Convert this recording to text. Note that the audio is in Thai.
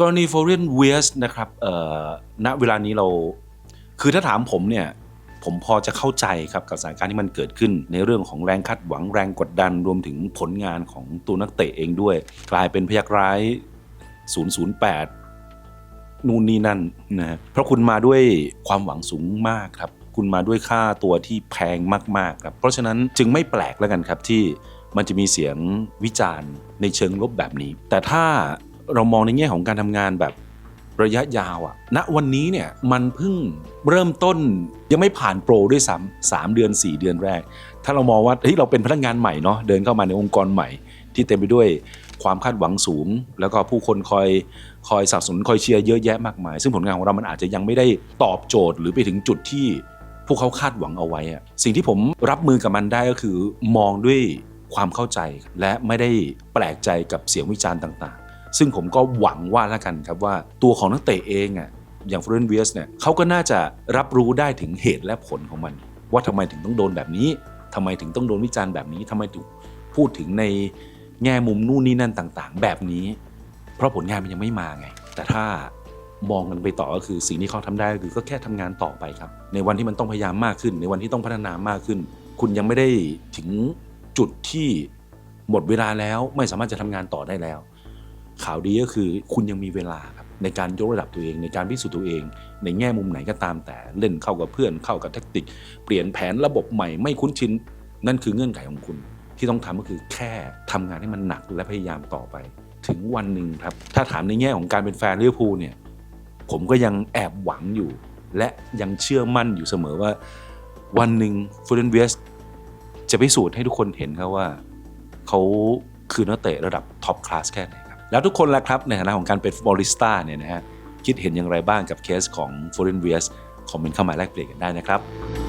กรณีฟอเรนเวสนะครับเอ่อณเวลานี้เราคือถ้าถามผมเนี่ยผมพอจะเข้าใจครับกับสถานการณ์ที่มันเกิดขึ้น ในเรื่องของแรงคาดหวังแรงกดดันรวมถึงผลงานของตัวนักเตะเองด้วย กลายเป็นพยักร้าย 008 นู่นนี่นั่นนะฮะเพราะคุณมาด้วยความหวังสูงมากครับ คุณมาด้วยค่าตัวที่แพงมากๆครับเพราะฉะนั้นจึงไม่แปลกแล้วกันครับที่มันจะมีเสียงวิจารณ์ในเชิงลบแบบนี้ แต่ถ้า เรามองในแง่ของการทำงานแบบระยะยาวอะณวันนี้เนี่ยมันเพิ่งเริ่มต้นยังไม่ผ่านโปรด้วยซ้ำสามเดือน 4 เดือนแรก ถ้าเรามองว่าเฮ้ยเราเป็นพนักงานใหม่เนาะเดินเข้ามาในองค์กรใหม่ ที่เต็มไปด้วยความคาดหวังสูง แล้วก็ผู้คนคอยคอยสนับสนุนคอยเชียร์เยอะแยะมากมาย ซึ่งผลงานของเรามันอาจจะยังไม่ได้ตอบโจทย์หรือไปถึงจุดที่พวกเขาคาดหวังเอาไว้อะสิ่งที่ผมรับมือกับมันได้ก็คือ มองด้วยความเข้าใจและไม่ได้แปลกใจกับเสียงวิจารณ์ต่าง ซึ่งผมก็หวังว่าละกันครับว่าตัวของนักเตะเองอะอย่างฟรนเวียสเนี่ยเขาก็น่าจะรับรู้ได้ถึงเหตุและผลของมัน ว่าทำไมถึงต้องโดนแบบนี้ทำไมถึงต้องโดนวิจารณ์แบบนี้ทำไมถึงพูดถึงในแง่มุมนู่นนี่นั่นต่าง ๆ แบบนี้ เพราะผลงานมันยังไม่มาไง แต่ถ้ามองกันไปต่อก็คือสิ่งที่เขาทำได้ก็คือก็แค่ทำงานต่อไปครับ ในวันที่มันต้องพยายามมากขึ้น ในวันที่ต้องพัฒนามากขึ้น คุณยังไม่ได้ถึงจุดที่หมดเวลาแล้วไม่สามารถจะทำงานต่อได้แล้ว ข่าวดีก็คือคุณยังมีเวลาครับในการยกระดับตัวเองในการพิสูจน์ตัวเอง ในแง่มุมไหนก็ตามแต่เล่นเข้ากับเพื่อนเข้ากับแทคติก เปลี่ยนแผนระบบใหม่ไม่คุ้นชิน นั่นคือเงื่อนไขของคุณ ที่ต้องทำก็คือแค่ทำงานให้มันหนักและพยายามต่อไป ถึงวันหนึ่งครับ ถ้าถามในแง่ของการเป็นแฟนลิเวอร์พูลเนี่ยผมก็ยังแอบหวังอยู่ และยังเชื่อมั่นอยู่เสมอว่า วันหนึ่งฟูเรนเวสจะพิสูจน์ให้ทุกคนเห็นครับว่าเขาคือนักเตะระดับท็อปคลาสแค่ไหน แล้วทุกคนละครับในฐานะของการเป็นฟุตบอลลิสต้าเนี่ยนะฮะคิดเห็นอย่างไรบ้างกับเคสของฟูเรนเวสคอมเมนต์เข้ามาแลกเปลี่ยนกันได้นะครับ